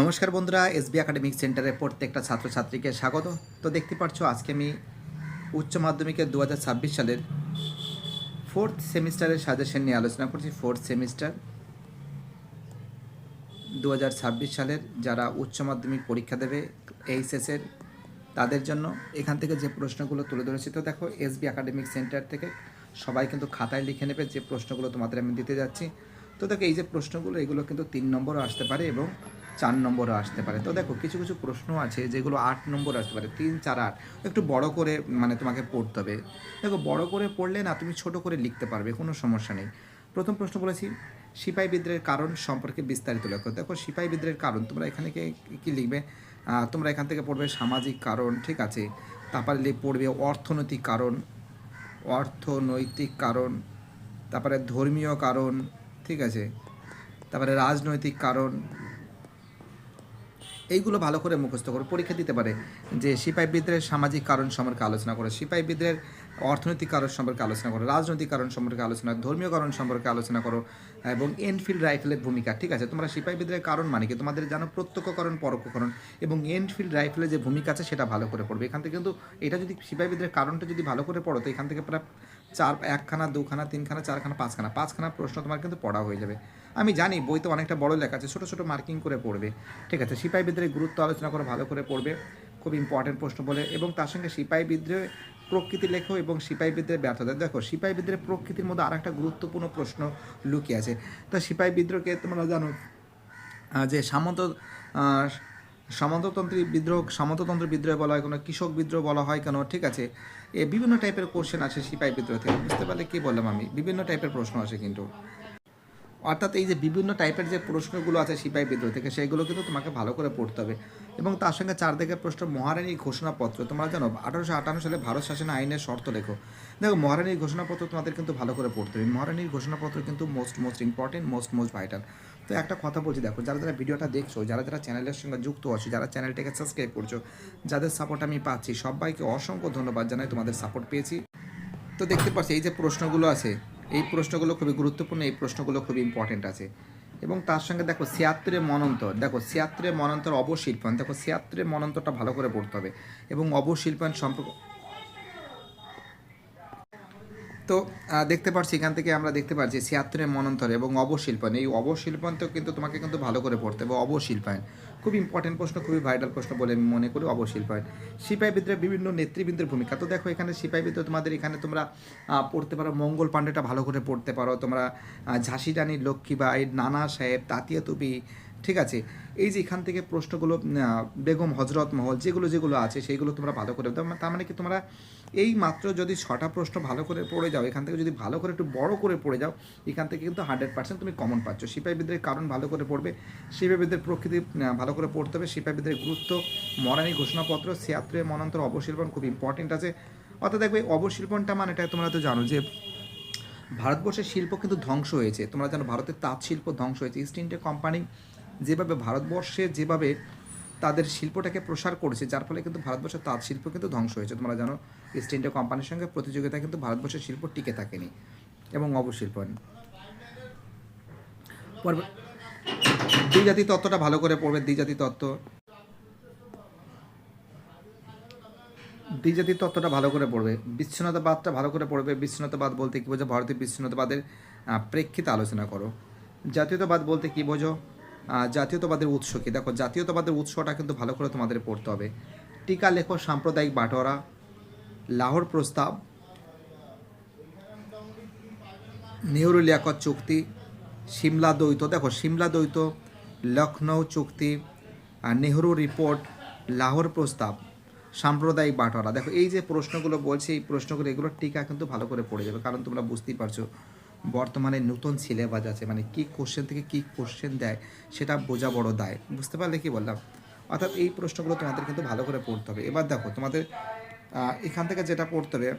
নমস্কার বন্ধুরা, SB academic সেন্টারের প্রত্যেকটা ছাত্রছাত্রীকে স্বাগত। তো দেখতে পাচ্ছ, আজকে আমি উচ্চ মাধ্যমিকের দু হাজার ছাব্বিশ সালের ফোর্থ সেমিস্টারের সাজেশন নিয়ে আলোচনা করছি। ফোর্থ সেমিস্টার দু হাজার ছাব্বিশ সালের যারা উচ্চ মাধ্যমিক পরীক্ষা দেবে এইচএসের তাদের জন্য এখান থেকে যে প্রশ্নগুলো তুলে ধরেছি, তো দেখো, এসবি একাডেমিক সেন্টার থেকে সবাই কিন্তু খাতায় লিখে নেবে যে প্রশ্নগুলো তোমাদের আমি দিতে যাচ্ছি। তো দেখো, এই যে প্রশ্নগুলো, এগুলো কিন্তু তিন নম্বরও আসতে পারে এবং চার নম্বরও আসতে পারে। তো দেখো, কিছু কিছু প্রশ্ন আছে যেগুলো আট নম্বর আসতে পারে, তিন, চার, আট। একটু বড় করে মানে তোমাকে পড়তে হবে। দেখো, বড় করে পড়লে না, তুমি ছোট করে লিখতে পারবে, কোনো সমস্যা নেই। প্রথম প্রশ্ন বলেছি সিপাহী বিদ্রোহের কারণ সম্পর্কে বিস্তারিত লেখো। দেখো সিপাহী বিদ্রোহের কারণ, তোমরা এখানে কি- লিখবে? তোমরা এখান থেকে পড়বে সামাজিক কারণ, ঠিক আছে? তারপরে পড়বে অর্থনৈতিক কারণ অর্থনৈতিক কারণ, তারপরে ধর্মীয় কারণ ঠিক আছে? তারপরে রাজনৈতিক কারণ। এইগুলো ভালো করে মুখস্থ করো, পরীক্ষা দিতে পারে যে সিপাহী বিদ্রোহের সামাজিক কারণ সম্পর্কে আলোচনা করো সিপাহী বিদ্রোহের অর্থনৈতিক কারণ সম্পর্কে আলোচনা করো, রাজনৈতিক কারণ সম্পর্কে আলোচনা, ধর্মীয় কারণ সম্পর্কে আলোচনা করো এবং এনফিল্ড রাইফেলের ভূমিকা, ঠিক আছে? তোমরা সিপাহী বিদ্রোহের কারণ মানে কি? তোমাদের জানো প্রত্যক্ষকরণ, পরোক্ষকরণ এবং এনফিল্ড রাইফেলের যে ভূমিকা আছে সেটা ভালো করে পড়বে। এখান থেকে কিন্তু এটা যদি সিপাহী বিদ্রোহের কারণটা যদি ভালো করে পড়ো, তো এখান থেকে প্রায় চার, একখানা, দুখানা, তিনখানা, চারখানা, পাঁচখানা। পাঁচখানা প্রশ্ন তোমার কিন্তু পড়া হয়ে যাবে। আমি জানি বইতে অনেকটা বড় লেখা আছে, ছোটো ছোটো মার্কিং করে পড়বে। ঠিক আছে সিপাহী বিদ্রোহের গুরুত্ব আলোচনা করে ভালো করে পড়বে। খুব ইম্পর্টেন্ট প্রশ্ন বলে। এবং তার সঙ্গে সিপাহী বিদ্রোহে প্রকৃতি লেখো এবং সিপাহী বিদ্রোহের ব্যর্থতা। দেখো সিপাহী বিদ্রোহের প্রকৃতির মধ্যে আর একটা গুরুত্বপূর্ণ প্রশ্ন লুকিয়ে আছে। তো সিপাহী বিদ্রোহকে তোমরা জানো যে সামন্ত সামন্ততন্ত্রী বিদ্রোহ সামন্ততন্ত্র বিদ্রোহ বলা হয়, কোনো কৃষক বিদ্রোহ বলা হয় কেন? ঠিক আছে। এ বিভিন্ন টাইপের কোশ্চেন আছে সিপাহী বিদ্রোহ থেকে। বুঝতে পারলে কী বললাম আমি? বিভিন্ন টাইপের প্রশ্ন আসে কিন্তু। অর্থাৎ এই যে বিভিন্ন টাইপের যে প্রশ্নগুলো আছে সিপাহী বিদ্রোহ থেকে, সেগুলো কিন্তু তোমাকে ভালো করে পড়তে হবে। এবং তার সঙ্গে চার দিকের প্রশ্ন, মহারানীর ঘোষণাপত্র। তোমরা জানো, আঠারোশো আটান্ন সালে ভারত শাসন আইনের শর্ত লেখো। দেখো, মহারানীর ঘোষণাপত্র তোমাদের কিন্তু ভালো করে পড়তে হবে। মহারানীর ঘোষণাপত্র কিন্তু most most important most most vital তো একটা কথা বলছি, দেখো, যারা যারা ভিডিওটা দেখছ, যারা যারা চ্যানেলের সঙ্গে যুক্ত আছো, যারা চ্যানেলটাকে সাবস্ক্রাইব করছ, যাদের সাপোর্ট আমি পাচ্ছি, সবাইকে অসংখ্য ধন্যবাদ জানাই তোমাদের সাপোর্ট পেয়েছি। তো দেখতে পাচ্ছি, এই যে প্রশ্নগুলো আছে, এই প্রশ্নগুলো খুবই গুরুত্বপূর্ণ, এই প্রশ্নগুলো খুবই ইম্পর্টেন্ট আছে। এবং তার সঙ্গে দেখো ছিয়াত্তরের মনন্তর, দেখো ছিয়াত্তরের মনন্তর অবশিল্পায়ন, দেখো ছিয়াত্তরের মনন্তরটা ভালো করে পড়তে হবে। এবং অবশিল্পায়ন সম্পর্ক তো দেখতে পাচ্ছি এখান থেকে আমরা দেখতে পাচ্ছি ছিয়াত্তরের মনন্তর এবং অবশিল্পায়ন এই অবশিল্পায়ন তো কিন্তু তোমাকে কিন্তু ভালো করে পড়তে হবে, অবশিল্পায়ন। খুব ইম্পর্টেন্ট প্রশ্ন, খুবই ভাইটাল প্রশ্ন বলে আমি মনে করি অবশিল্পায়ন। সিপাহী বিদ্রোহে বিভিন্ন নেতৃবৃন্দের ভূমিকা। তো দেখো, এখানে সিপাহী বিদ্রোহ তোমাদের এখানে তোমরা পড়তে পারো, মঙ্গল পাণ্ডেটা ভালো করে পড়তে পারো। তোমরা ঝাঁসি রানী লক্ষ্মীবাই নানা সাহেব, তাতিয়া তুবি ঠিক আছে? এই যে এখান থেকে প্রশ্নগুলো বেগম হজরত মহল, যেগুলো যেগুলো আছে, সেইগুলো তোমরা ভালো করে তার মানে- কি তোমরা এই মাত্র যদি ছটা প্রশ্ন ভালো করে পড়ে যাও, এখান থেকে যদি ভালো করে একটু বড় করে পড়ে যাও, এখান থেকে কিন্তু হান্ড্রেড পার্সেন্ট তুমি কমন পাচ্ছ। সিপাহী বিদ্রোহের কারণ ভালো করে পড়বে সিপাহী বিদ্রোহের প্রকৃতি ভালো করে পড়তে হবে সিপাহী বিদ্রোহের গুরুত্ব, মরানি ঘোষণাপত্র ছিয়াত্তরের মনান্তর অবশিল্পন খুব ইম্পর্টেন্ট আছে। অর্থাৎ দেখবে অবশিল্পনটা মানে এটা তোমরা তো জানো যে, ভারতবর্ষের শিল্প কিন্তু ধ্বংস হয়েছে। তোমরা জানো, ভারতের তাঁত শিল্প ধ্বংস হয়েছে। ইস্ট ইন্ডিয়া কোম্পানি যেভাবে ভারতবর্ষে যেভাবে তাদের শিল্পটাকে প্রসার করেছে, যার ফলে কিন্তু ভারতবর্ষের তাঁত শিল্প কিন্তু ধ্বংস হয়েছে। তোমরা জানো ইস্ট ইন্ডিয়া কোম্পানির সঙ্গে প্রতিযোগিতা কিন্তু ভারতবর্ষের শিল্প টিকে থাকেনি এবং অবশিল্পন দ্বিজাতি তত্ত্বটা ভালো করে পড়বে, দ্বিজাতি তত্ত্ব। দ্বিজাতি তত্ত্বটা ভালো করে পড়বে, বিচ্ছিন্নতাবাদটা ভালো করে পড়বে। বিচ্ছিন্নতাবাদ বলতে কী বোঝো? ভারতীয় বিচ্ছিন্নতাবাদের প্রেক্ষিতে আলোচনা করো। জাতীয়তাবাদ বলতে কী বোঝো? জাতীয়তাবাদের উৎস কী? দেখো, জাতীয়তাবাদের উৎসটা কিন্তু ভালো করে তোমাদের পড়তে হবে। টিকা লেখো সাম্প্রদায়িক বাটোয়ারা, লাহোর প্রস্তাব নেহরু লিয়াকত চুক্তি, সিমলা দ্বৈত। দেখো, সিমলা দ্বৈত লখনৌ চুক্তি নেহরু রিপোর্ট, লাহোর প্রস্তাব, সাম্প্রদায়িক বাটোয়ারা। দেখো, এই যে প্রশ্নগুলো বলছি, এই প্রশ্নগুলো এগুলো টিকা কিন্তু ভালো করে পড়ে যাবে, কারণ তোমরা বুঝতেই পারছ বর্তমানে নতুন সিলেবাস আছে মানে কী কোশ্চেন থেকে কী কোশ্চেন দেয়, সেটা বোঝা বড় দায়। বুঝতে পারলে কি বললাম? অর্থাৎ এই প্রশ্নগুলো তোমাদের কিন্তু ভালো করে পড়তে হবে। এবার দেখো, তোমাদের এখান থেকে যেটা পড়তে হবে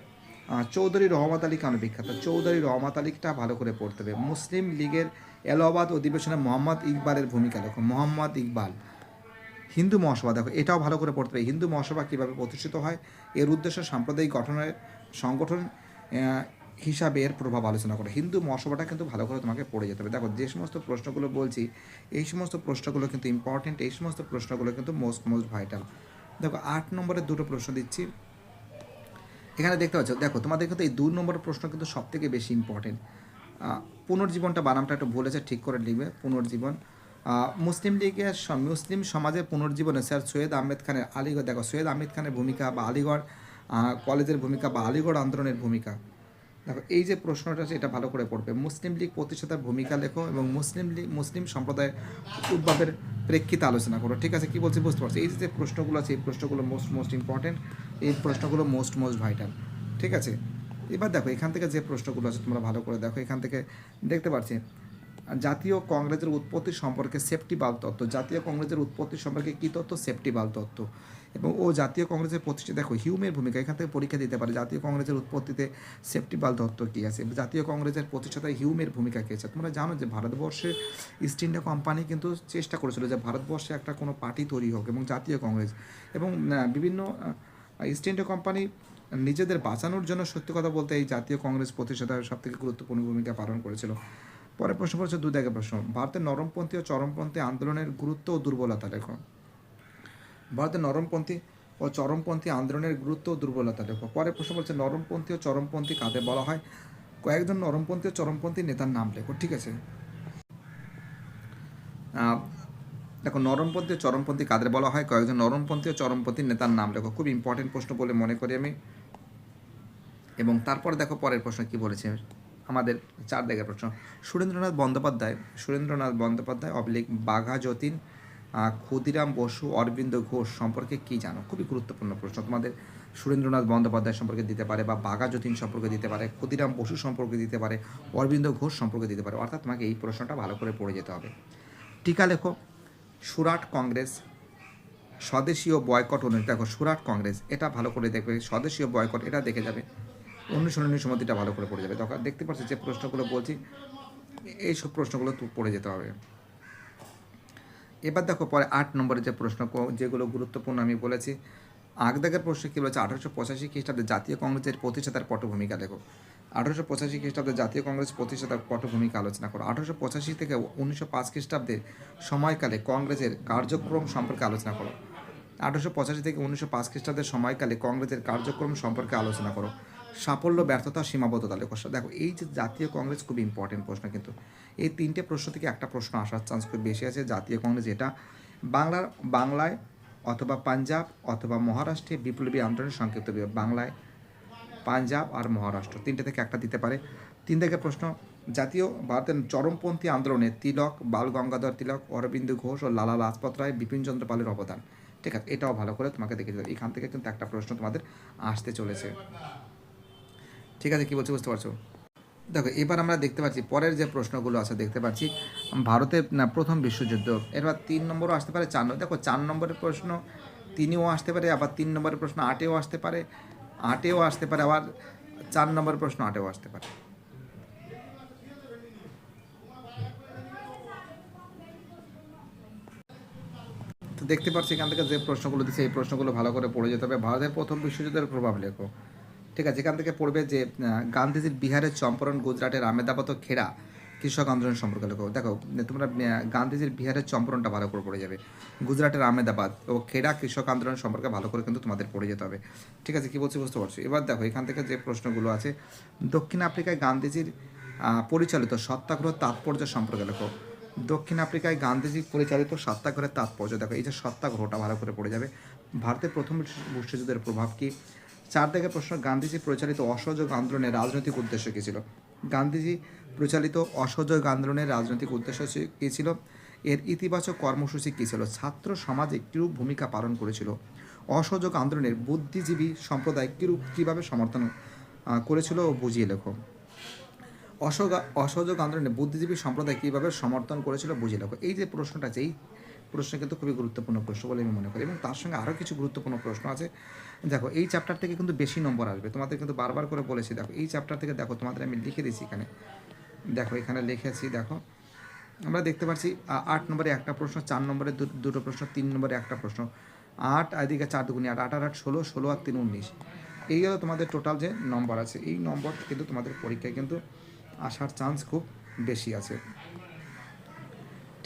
চৌধুরী রহমত আলী কেন বিখ্যাত। চৌধুরী রহমত আলীটা ভালো করে পড়তে হবে। মুসলিম লীগের এলাহাবাদ অধিবেশনে মোহাম্মদ ইকবালের ভূমিকা দেখো, মোহাম্মদ ইকবাল। হিন্দু মহাসভা, দেখো, এটাও ভালো করে পড়তে হবে। হিন্দু মহাসভা কীভাবে প্রতিষ্ঠিত হয়? এর উদ্দেশ্য সাম্প্রদায়িক গঠনের সংগঠন হিসাবে এর প্রভাব আলোচনা করো। হিন্দু মহাসভাটা কিন্তু ভালো করে তোমাকে পড়ে যেতে হবে। দেখো, যে সমস্ত প্রশ্নগুলো বলছি, এই সমস্ত প্রশ্নগুলো কিন্তু ইম্পর্টেন্ট এই সমস্ত প্রশ্নগুলো কিন্তু মোস্ট মোস্ট ভাইটাল দেখো, আট নম্বরের দুটো প্রশ্ন দিচ্ছি। এখানে দেখতে পাচ্ছ, দেখো, তোমাদের কিন্তু এই দুই নম্বরের প্রশ্ন কিন্তু সব থেকে বেশি ইম্পর্টেন্ট পুনর্জীবনটা বানামটা একটু ভুলেছে ঠিক করে লিখবে, পুনর্জীবন। মুসলিম লীগের মুসলিম সমাজের পুনর্জীবনে স্যার সৈয়দ আহমেদ খানের আলিগড়, দেখো, সৈয়দ আহমেদ খানের ভূমিকা বা আলিগড় কলেজের ভূমিকা বা আলিগড় আন্দোলনের ভূমিকা। দেখো, এই যে প্রশ্নটা আছে, এটা ভালো করে পড়বে। মুসলিম লীগ প্রতিষ্ঠাতার ভূমিকা লেখো এবং মুসলিম লীগ, মুসলিম সম্প্রদায়ের উদ্ভাবের প্রেক্ষিতে আলোচনা করো। ঠিক আছে, কি বলছি বুঝতে পারছি? এই যে প্রশ্নগুলো আছে, এই প্রশ্নগুলো মোস্ট মোস্ট ইম্পর্টেন্ট এই প্রশ্নগুলো মোস্ট মোস্ট ভাইটাল ঠিক আছে? এবার দেখো, এখান থেকে যে প্রশ্নগুলো আছে, তোমরা ভালো করে দেখো। এখান থেকে দেখতে পাচ্ছি জাতীয় কংগ্রেসের উৎপত্তি সম্পর্কে সেফটি বাল তত্ত্ব। জাতীয় কংগ্রেসের উৎপত্তি সম্পর্কে কী তত্ত্ব? সেফটি বাল তত্ত্ব। এবং ও জাতীয় কংগ্রেসের প্রতিষ্ঠা দেখো, হিউমের ভূমিকা, এখান থেকে পরীক্ষা দিতে পারে জাতীয় কংগ্রেসের উৎপত্তিতে সেফটি বাল তত্ত্ব কী আছে জাতীয় কংগ্রেসের প্রতিষ্ঠাতায় হিউমের ভূমিকা কী আছে। তোমরা জানো যে ভারতবর্ষে ইস্ট ইন্ডিয়া কোম্পানি কিন্তু চেষ্টা করেছিল যে ভারতবর্ষে একটা কোনো পার্টি তৈরি হোক এবং জাতীয় কংগ্রেস এবং বিভিন্ন ইস্ট ইন্ডিয়া কোম্পানি নিজেদের বাঁচানোর জন্য সত্যি কথা বলতে এই জাতীয় কংগ্রেস প্রতিষ্ঠাতা সব থেকে গুরুত্বপূর্ণ ভূমিকা পালন করেছিল। পরের প্রশ্ন পড়ছে দু প্রশ্ন। ভারতের নরমপন্থী ও চরমপন্থী আন্দোলনের গুরুত্ব ও দুর্বলতা লেখো। ভারতের নরমপন্থী ও চরমপন্থী আন্দোলনের গুরুত্ব ও দুর্বলতা। লেখো পরের প্রশ্ন বলছে, নরমপন্থী ও চরমপন্থী কাদের বলা হয়? কয়েকজন নরমপন্থী ও চরমপন্থী নেতার নাম লেখো, ঠিক আছে? দেখো, নরমপন্থী ও চরমপন্থী কাদের বলা হয়? কয়েকজন নরমপন্থী ও চরমপন্থী নেতার নাম লেখো, খুব ইম্পর্টেন্ট প্রশ্ন বলে মনে করি আমি। এবং তারপরে দেখো, পরের প্রশ্ন কি বলেছে? আমাদের চার দিকের প্রশ্ন। সুরেন্দ্রনাথ বন্দ্যোপাধ্যায় সুরেন্দ্রনাথ বন্দ্যোপাধ্যায় অবলিক বাঘা যতীন ক্ষুদিরাম বসু, অরবিন্দ ঘোষ সম্পর্কে কি জানো? খুবই গুরুত্বপূর্ণ প্রশ্ন। তোমাদের সুরেন্দ্রনাথ বন্দ্যোপাধ্যায় সম্পর্কে দিতে পারে বা বাঘা যতীন সম্পর্কে দিতে পারে, ক্ষুদিরাম বসু সম্পর্কে দিতে পারে, অরবিন্দ ঘোষ সম্পর্কে দিতে পারে। অর্থাৎ তোমাকে এই প্রশ্নটা ভালো করে পড়ে যেতে হবে। টিকা লেখো, সুরাট কংগ্রেস, স্বদেশীয় বয়কট অনুযায়ী দেখো সুরাট কংগ্রেস, এটা ভালো করে দেখবে, স্বদেশীয় বয়কট, এটা দেখে যাবে। অনুসরণীয় সমিতিটা ভালো করে পড়ে যাবে। দেখতে পাচ্ছি যে প্রশ্নগুলো বলছি, এইসব প্রশ্নগুলো পড়ে যেতে হবে। এবার দেখো পরে আট নম্বরে যে প্রশ্ন যেগুলো গুরুত্বপূর্ণ আমি বলেছি আগদাগের প্রশ্ন কী বলেছে? আঠারোশো পঁচাশি খ্রিস্টাব্দে জাতীয় কংগ্রেসের প্রতিষ্ঠাতার পটভূমিকা লেখো। আঠারোশো পঁচাশি খ্রিস্টাব্দে জাতীয় কংগ্রেস প্রতিষ্ঠাতার পটভূমিকা আলোচনা করো। আঠারোশো পঁচাশি থেকে উনিশশো পাঁচ খ্রিস্টাব্দের সময়কালে কংগ্রেসের কার্যক্রম সম্পর্কে আলোচনা করো। আঠারোশো পঁচাশি থেকে উনিশশো পাঁচ খ্রিস্টাব্দের সময়কালে কংগ্রেসের কার্যক্রম সম্পর্কে আলোচনা করো। সাফল্য, ব্যর্থতা, সীমাবদ্ধতা লেখো। দেখো, এই যে জাতীয় কংগ্রেস খুব ইম্পর্টেন্ট প্রশ্ন কিন্তু। এই তিনটে প্রশ্ন থেকে একটা প্রশ্ন আসার চান্স খুব বেশি আছে জাতীয় কংগ্রেস এটা বাংলার, বাংলায় অথবা পাঞ্জাব অথবা মহারাষ্ট্রে বিপ্লবী আন্দোলনের সংক্ষিপ্ত বাংলায় পাঞ্জাব আর মহারাষ্ট্র তিনটে থেকে একটা দিতে পারে। তিন থেকে প্রশ্ন, জাতীয় ভারতের চরমপন্থী আন্দোলনে তিলক, বাল গঙ্গাধর তিলক, অরবিন্দ ঘোষ ও লালা লাজপত রায় বিপিনচন্দ্র পালের অবদান। ঠিক আছে, এটাও ভালো করে তোমাকে দেখে দিতে এখান থেকে কিন্তু একটা প্রশ্ন তোমাদের আসতে চলেছে। ঠিক আছে, কি বলছি বুঝতে পারছ? দেখো, এবার আমরা দেখতে পাচ্ছি, পরের যে প্রশ্নগুলো আছে দেখতে পাচ্ছি ভারতের প্রথম বিশ্বযুদ্ধ, এবার তিন নম্বরও আসতে পারে, চার দেখো, চার নম্বরের প্রশ্ন তিনেও আসতে পারে, আবার তিন নম্বরের প্রশ্ন আটেও আসতে পারে, আটেও আসতে পারে, আবার চার নম্বরের প্রশ্ন আটেও আসতে পারে। তো দেখতে পাচ্ছি এখান থেকে যে প্রশ্নগুলো দিচ্ছে, এই প্রশ্নগুলো ভালো করে পড়ে যেতে হবে। ভারতের প্রথম বিশ্বযুদ্ধের প্রভাব লেখো। ঠিক আছে এখান থেকে পড়বে যে গান্ধীজির বিহারের চম্পারণ, গুজরাটের আহমেদাবাদ ও খেড়া কৃষক আন্দোলন সম্পর্কে লেখো। দেখো, তোমরা গান্ধীজির বিহারের চম্পারণটা ভালো করে পড়ে যাবে, গুজরাটের আহমেদাবাদ ও খেড়া কৃষক আন্দোলন সম্পর্কে ভালো করে কিন্তু তোমাদের পড়ে যেতে হবে। ঠিক আছে, কি বলছি বুঝতে পারছ? এবার দেখো, এখান থেকে যে প্রশ্নগুলো আছে, দক্ষিণ আফ্রিকায় গান্ধীজির পরিচালিত সত্যাগ্রহ তাৎপর্য সম্পর্কে লেখো। দক্ষিণ আফ্রিকায় গান্ধীজি পরিচালিত সত্যাগ্রহের তাৎপর্য, দেখো, এই যে সত্যাগ্রহটা ভালো করে পড়ে যাবে। ভারতের প্রথম বিশ্ব- বিশ্বযুদ্ধের প্রভাব কি? চার থেকে প্রশ্ন, গান্ধীজি পরিচালিত অসহযোগ আন্দোলনের রাজনৈতিক উদ্দেশ্য কী ছিল? গান্ধীজি পরিচালিত অসহযোগ আন্দোলনের রাজনৈতিক উদ্দেশ্য কী ছিল? এর ইতিবাচক কর্মসূচি কী ছিল? ছাত্র সমাজে কীরূপ ভূমিকা পালন করেছিল? অসহযোগ আন্দোলনের বুদ্ধিজীবী সম্প্রদায় কীরূপ, কীভাবে সমর্থন করেছিল ও বুঝিয়ে লেখো। অসহযোগ অসহযোগ আন্দোলনে বুদ্ধিজীবী সম্প্রদায় কীভাবে সমর্থন করেছিল, বুঝিয়ে লেখো। এই যে প্রশ্নটা আছে, এই প্রশ্ন কিন্তু খুবই গুরুত্বপূর্ণ প্রশ্ন বলে আমি মনে করি। এবং তার সঙ্গে আরও কিছু গুরুত্বপূর্ণ প্রশ্ন আছে। দেখো, এই চ্যাপ্টার থেকে কিন্তু বেশি নম্বর আসবে। তোমাদের কিন্তু বারবার করে বলেছি, দেখো, এই চ্যাপ্টার থেকে দেখো, তোমাদের আমি লিখে দিয়েছি এখানে। দেখো, এখানে লিখেছি, দেখো। আমরা দেখতে পাচ্ছি আট নম্বরে একটা প্রশ্ন, চার নম্বরে দুটো প্রশ্ন, তিন নম্বরে একটা প্রশ্ন। আট এদিকে চার দুগুনি আট আট আর আট, ষোলো ষোলো আর তিন, উনিশ। এই হলো তোমাদের টোটাল যে নম্বর আছে। এই নম্বর কিন্তু তোমাদের পরীক্ষায় কিন্তু আসার চান্স খুব বেশি আছে।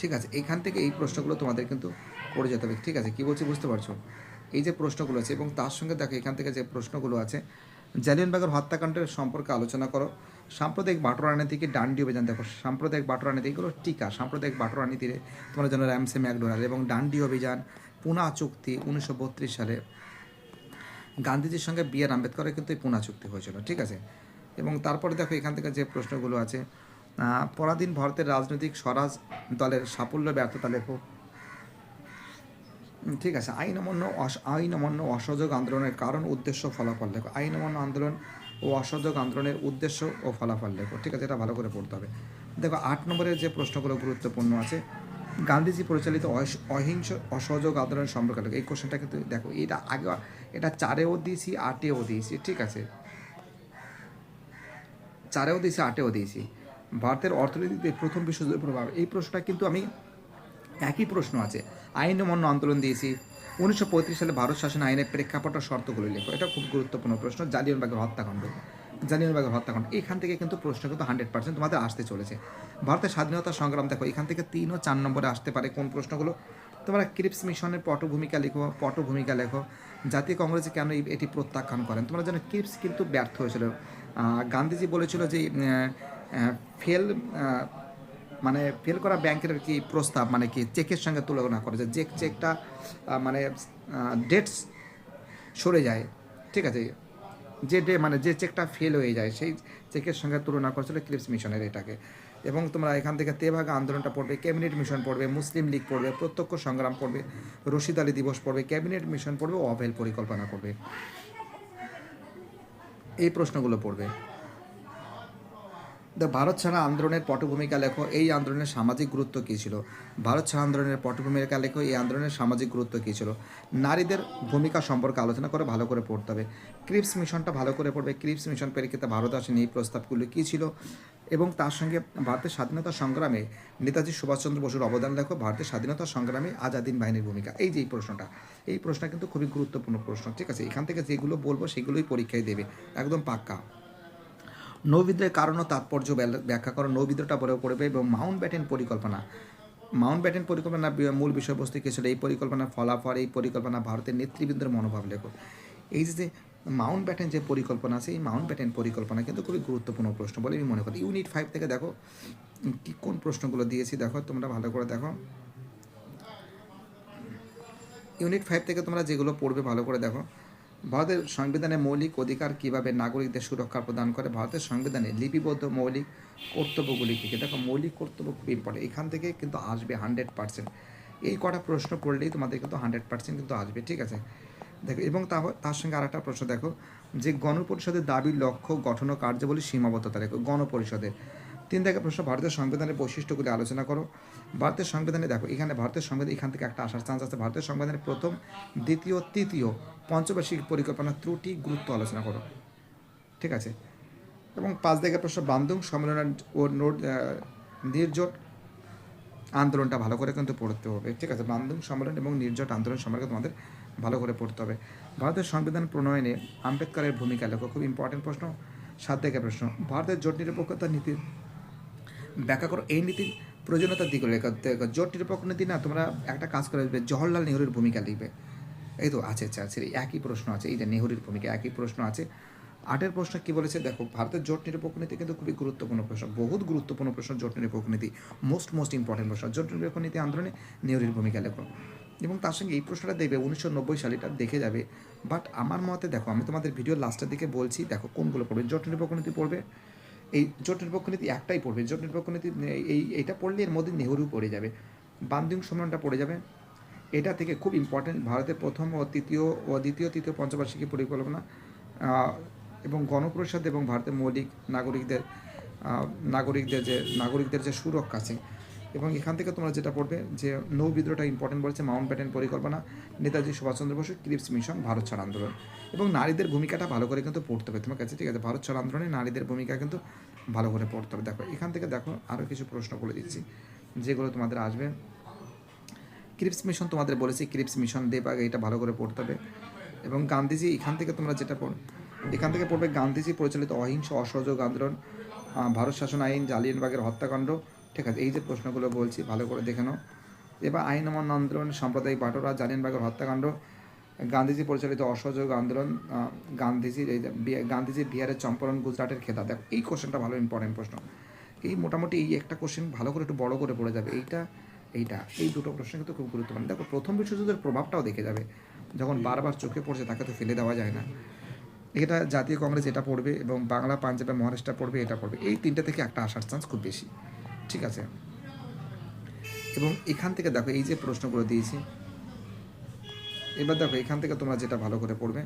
ঠিক আছে, এখান থেকে এই প্রশ্নগুলো তোমাদের কিন্তু করে যেতে হবে। ঠিক আছে, কি বলছি বুঝতে পারছ? এই যে প্রশ্নগুলো আছে এবং তার সঙ্গে দেখো এখান থেকে যে প্রশ্নগুলো আছে, জালিয়ানবাগের হত্যাকাণ্ডের সম্পর্কে আলোচনা করো। সাম্প্রদায়িক বাটোয়ারা নীতিকে ডান্ডি অভিযান দেখো, সাম্প্রদায়িক বাটোয়ারা নীতি এগুলো টিকা, সাম্প্রদায়িক বাটোয়ারা নীতিতে তোমরা জানো র্যামসে ম্যাকডোনাল্ড এবং ডান্ডি অভিযান, পুনা চুক্তি উনিশশো বত্রিশ সালে। গান্ধীজির সঙ্গে বি আর আম্বেদকরের কিন্তু এই পুনা চুক্তি হয়েছিল, ঠিক আছে? এবং তারপরে দেখো এখান থেকে যে প্রশ্নগুলো আছে পরাধীন ভারতের রাজনৈতিক স্বরাজ দলের সাফল্য ব্যর্থতা লেখো। ঠিক আছে। আইন অমান্য আইন অমান্য অসহযোগ আন্দোলনের কারণ, উদ্দেশ্য ফলাফল লেখো। আইন অমান্য আন্দোলন ও অসহযোগ আন্দোলনের উদ্দেশ্য ও ফলাফল লেখো। ঠিক আছে, এটা ভালো করে পড়তে হবে। দেখো, আট নম্বরের যে প্রশ্নগুলো গুরুত্বপূর্ণ আছে, গান্ধীজি পরিচালিত অহিংস অসহযোগ আন্দোলনের সম্পর্কে লেখো। এই কোশ্চেনটা কিন্তু দেখো, এটা আগে এটা চারেও দিয়েছি, আটেও দিয়েছি, ঠিক আছে। চারেও দিয়েছি, আটেও দিয়েছি। ভারতের অর্থনীতিতে প্রথম বিশ্বযুদ্ধের প্রভাব। এই প্রশ্নটা কিন্তু আমি একই প্রশ্ন আছে। আইন অমান্য আন্দোলন দিয়েছি। উনিশশো পঁয়ত্রিশ সালে ভারত শাসন আইনের প্রেক্ষাপট ও শর্তগুলো লেখো। এটা খুব গুরুত্বপূর্ণ প্রশ্ন। জালিয়ানবাগের হত্যাকাণ্ড। জালিয়ানবাগের হত্যাকাণ্ড। এখান থেকে কিন্তু প্রশ্ন কিন্তু হান্ড্রেড পার্সেন্ট তোমাদের আসতে চলেছে। ভারতের স্বাধীনতা সংগ্রাম দেখো, এখান থেকে তিন ও চার নম্বরে আসতে পারে কোন প্রশ্নগুলো? তোমরা ক্রিপস মিশনের পটভূমিকা লেখো পটভূমিকা লেখো। জাতীয় কংগ্রেসে কেন এটি প্রত্যাখ্যান করেন? তোমরা যেন ক্রিপস কিন্তু ব্যর্থ হয়েছিল। গান্ধীজি বলেছিল যে ফেল মানে ফেল করা ব্যাংকের কি প্রস্তাব মানে কি চেকের সঙ্গে তুলনা করে যে চেকটা মানে ডেটস সরে যায়, ঠিক আছে? যে ডে মানে যে চেকটা ফেল হয়ে যায়, সেই চেকের সঙ্গে তুলনা করেছিল ক্লিপস মিশনের এটাকে। এবং তোমরা এখান থেকে তেভাগা আন্দোলনটা পড়বে ক্যাবিনেট মিশন পড়বে মুসলিম লীগ পড়বে, প্রত্যক্ষ সংগ্রাম পড়বে, রশিদ আলী দিবস পড়বে ক্যাবিনেট মিশন পড়বে অভেল পরিকল্পনা করবে। এই প্রশ্নগুলো পড়বে। দ্য ভারত ছাড়া আন্দোলনের পটভূমিকা লেখো, এই আন্দোলনের সামাজিক গুরুত্ব কী ছিল? ভারত ছাড়া আন্দোলনের পটভূমিকা লেখো, এই আন্দোলনের সামাজিক গুরুত্ব কী ছিল? নারীদের ভূমিকা সম্পর্কে আলোচনা করে ভালো করে পড়তে হবে। ক্রিপস মিশনটা ভালো করে পড়বে। ক্রিপস মিশন প্রেক্ষিতে ভারত আসেনি এই প্রস্তাবগুলো কী ছিল? এবং তার সঙ্গে ভারতের স্বাধীনতা সংগ্রামে নেতাজি সুভাষচন্দ্র বসুর অবদান লেখো, ভারতের স্বাধীনতা সংগ্রামে আজাদিন বাহিনীর ভূমিকা। এই যে এই প্রশ্নটা এই প্রশ্নটা কিন্তু খুবই গুরুত্বপূর্ণ প্রশ্ন, ঠিক আছে? এখান থেকে যেগুলো বলব সেগুলোই পরীক্ষায় দেবে, একদম পাক্কা। নৌবিদ্রোহের কারণ ও তাৎপর্য ব্যাখ্যা করো। নৌবিদ্রোহটা পরে পড়বে এবং মাউন্ট ব্যাটেন পরিকল্পনা। মাউন্ট ব্যাটেন পরিকল্পনার বি- মূল বিষয়বস্তু কী ছিল? এই পরিকল্পনার ফলাফল, এই পরিকল্পনা ভারতের নেতৃবৃন্দের মনোভাব লেখো। এই যে মাউন্ট ব্যাটেন যে পরিকল্পনা আছে, এই মাউন্ট ব্যাটেন পরিকল্পনা কিন্তু খুবই গুরুত্বপূর্ণ প্রশ্ন বলে আমি মনে করি। ইউনিট ফাইভ থেকে দেখো, কি কোন প্রশ্নগুলো দিয়েছি দেখো, তোমরা ভালো করে দেখো। ইউনিট ফাইভ থেকে তোমরা যেগুলো পড়বে ভালো করে দেখো। ভারতের সংবিধানে মৌলিক অধিকার কীভাবে নাগরিকদের সুরক্ষা প্রদান করে, ভারতের সংবিধানে লিপিবদ্ধ মৌলিক কর্তব্যগুলি কী কী? দেখো, মৌলিক কর্তব্য খুব ইম্পর্টেন্ট এখান থেকে কিন্তু আসবে হান্ড্রেড পার্সেন্ট এই কটা প্রশ্ন করলেই তোমাদের কিন্তু হান্ড্রেড পার্সেন্ট কিন্তু আসবে, ঠিক আছে? দেখো, এবং তার সঙ্গে আরেকটা প্রশ্ন দেখো, যে গণপরিষদের দাবির লক্ষ্য, গঠন ও কার্যাবলী সীমাবদ্ধতা। দেখো, গণপরিষদের। তিন থেকে প্রশ্ন, ভারতের সংবিধানের বৈশিষ্ট্যগুলি আলোচনা করো। ভারতের সংবিধানে দেখো, এখানে ভারতের সংবিধান এখান থেকে একটা আসার চান্স আছে। ভারতের সংবিধানের প্রথম, দ্বিতীয়, তৃতীয়, পঞ্চবার্ষিক পরিকল্পনা ত্রুটি গুরুত্ব আলোচনা করো। ঠিক আছে? এবং পাঁচ দিকের প্রশ্ন বান্দুং সম্মেলন ও নোট নির্জোট আন্দোলনটা ভালো করে কিন্তু পড়তে হবে। ঠিক আছে? বান্দুং সম্মেলন এবং নির্জোট আন্দোলন সম্পর্কে তোমাদের ভালো করে পড়তে হবে। ভারতের সংবিধান প্রণয়নে আম্বেদকরের ভূমিকা লেখো, খুব ইম্পর্টেন্ট প্রশ্ন। সাত থেকে প্রশ্ন, ভারতের জোট নিরপেক্ষতা নীতির ব্যাখ্যা করো, এই নীতির প্রয়োজনীয়তার দিকে লেখা। জোট নিরপেক্ষ নীতি না, তোমরা একটা কাজ করে জওহরলাল নেহরুর ভূমিকা লিখবে। এই তো আছে আচ্ছা আছে, একই প্রশ্ন আছে, এই যে নেহরুর ভূমিকা, একই প্রশ্ন আছে। আটের প্রশ্ন কি বলেছে? দেখো, ভারতের জোট নিরপেক্ষ নীতি কিন্তু খুবই গুরুত্বপূর্ণ প্রশ্ন, বহুত গুরুত্বপূর্ণ প্রশ্ন জোট নিরপেক্ষ নীতি মোস্ট মোস্ট ইম্পর্টেন্ট প্রশ্ন। জোট নিরপেক্ষ নীতি আন্দোলনে নেহরুর ভূমিকা লেখো। এবং তার সঙ্গে এই প্রশ্নটা দেখবে উনিশশো নব্বই সালে এটা দেখে যাবে। বাট আমার মতে, দেখো, আমি তোমাদের ভিডিও লাস্টের দিকে বলছি, দেখো, কোনগুলো পড়বে? জোট নিরপেক্ষ নীতি পড়বে? এই জোট নিরপেক্ষ নীতি একটাই পড়বে। জোট নিরপেক্ষ নীতি, এই, এইটা পড়লে এর মধ্যে নেহরু পড়ে যাবে। বান্দিং সম্মেলনটা পড়ে যাবে। এটা থেকে খুব ইম্পর্টেন্ট ভারতের প্রথম ও তৃতীয় ও দ্বিতীয়, তৃতীয়, পঞ্চবার্ষিকী পরিকল্পনা এবং গণপরিষদ এবং ভারতের মৌলিক নাগরিকদের নাগরিকদের যে নাগরিকদের যে সুরক্ষা আছে এবং এখান থেকে তোমরা যেটা পড়বে যে নৌ বিদ্রোহটা ইম্পর্টেন্ট বলছে মাউন্ট ব্যাটেন পরিকল্পনা। নেতাজি সুভাষচন্দ্র বসু ক্রিপস মিশন, ভারত ছাড় আন্দোলন। এবং নারীদের ভূমিকাটা ভালো করে কিন্তু পড়তে হবে। তোমার কাছে ঠিক আছে? ভারত ছাড় আন্দোলনে নারীদের ভূমিকা কিন্তু ভালো করে পড়তে হবে। দেখো, এখান থেকে দেখো আরও কিছু প্রশ্ন বলে দিচ্ছি, যেগুলো তোমাদের আসবে। ক্রিপস মিশন তোমাদের বলেছি, ক্রিপস মিশন দেব আগে, এটা ভালো করে পড়তে হবে। এবং গান্ধীজি, এখান থেকে তোমরা যেটা পড়, এখান থেকে পড়বে গান্ধীজি পরিচালিত অহিংস, অসহযোগ আন্দোলন ভারত শাসন আইন, জালিয়ানবাগের হত্যাকাণ্ড ঠিক আছে, এই যে প্রশ্নগুলো বলছি, ভালো করে দেখে নাও। এবার আইন অমান্য আন্দোলন, সাম্প্রদায়িক বাটোরা জালিয়ানবাগের হত্যাকাণ্ড, গান্ধীজি পরিচালিত অসহযোগ আন্দোলন গান্ধীজির এই গান্ধীজি বিহারের চম্পারণ, গুজরাটের খেতা। দেখো, এই কোশ্চেনটা ভালো ইম্পর্টেন্ট প্রশ্ন। এই মোটামুটি এই একটা কোশ্চেন ভালো করে একটু বড় করে পড়ে যাবে। এইটা এইটা, এই দুটো প্রশ্ন কিন্তু খুব গুরুত্বপূর্ণ। দেখো, প্রথম বিশ্বযুদ্ধের প্রভাবটাও দেখে যাবে। যখন বারবার চোখে পড়ছে, তাকে তো ফেলে দেওয়া যায় না। এটা জাতীয় কংগ্রেস এটা পড়বে এবং বাংলা, পাঞ্জাবে মহারাষ্ট্র পড়বে, এটা পড়বে। এই তিনটে থেকে একটা আসার চান্স খুব বেশি। ঠিক আছে? এবং এখান থেকে দেখো, এই যে প্রশ্নগুলো দিয়েছি, এবার দেখো, এখান থেকে তোমরা যেটা ভালো করে পড়বে,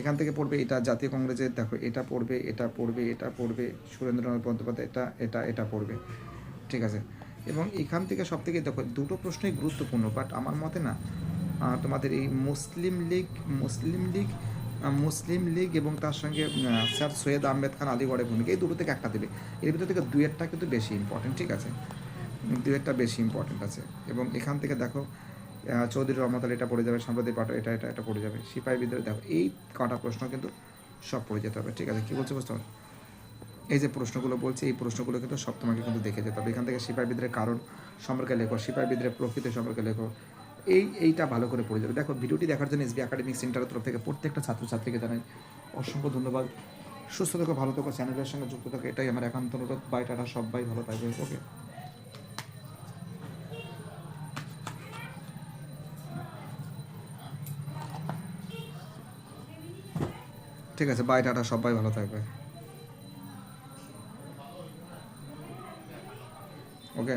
এখান থেকে পড়বে এটা জাতীয় কংগ্রেসের, দেখো, এটা পড়বে এটা পড়বে এটা পড়বে, সুরেন্দ্রনাথ বন্দ্যোপাধ্যায়, এটা এটা এটা পড়বে, ঠিক আছে? এবং এখান থেকে সব থেকে দেখো, দুটো প্রশ্নই গুরুত্বপূর্ণ বাট আমার মতে না তোমাদের এই মুসলিম লীগ মুসলিম লীগ মুসলিম লীগ এবং তার সঙ্গে স্যার সৈয়দ আহমেদ খান আলিগড়ের ভূমিকা, এই দুটো থেকে একটা দেবে। এর ভিতর থেকে দুয়েরটা কিন্তু বেশি ইম্পর্টেন্ট ঠিক আছে? দুয়েরটা বেশি ইম্পর্টেন্ট আছে। এবং এখান থেকে দেখো চৌধুরী রহমত আলী এটা পড়ে যাবে সাম্প্রদায়িক পাঠ এটা এটা এটা পড়ে যাবে। সিপাহী বিদ্রোহ, দেখো, এই কটা প্রশ্ন কিন্তু সব পড়ে যেতে হবে, ঠিক আছে? কী বলছে বুঝতে পারছ? এই যে প্রশ্নগুলো বলছে, এই প্রশ্নগুলো কিন্তু সব তোমাকে কিন্তু দেখে যেতে হবে। এখান থেকে সিপাহী বিদ্রোহের কারণ সম্পর্কে লেখো, সিপাহী বিদ্রোহের প্রকৃতি সম্পর্কে লেখো এই, এইটা ভালো করে পড়ে যাবে। দেখো, ভিডিওটি দেখার জন্য এসবি একাডেমিক সেন্টারের তরফ থেকে প্রত্যেকটা ছাত্রছাত্রীকে জানাই অসংখ্য ধন্যবাদ। সুস্থ থেকো, ভালো থেকো, চ্যানেলের সঙ্গে যুক্ত থাকো, এটাই আমার একান্ত অনুরোধ। বাই টাটা, সবাই ভালো থাকবে ওকে ঠিক আছে বাই টাটা, সবাই ভালো থাকবে। ওকে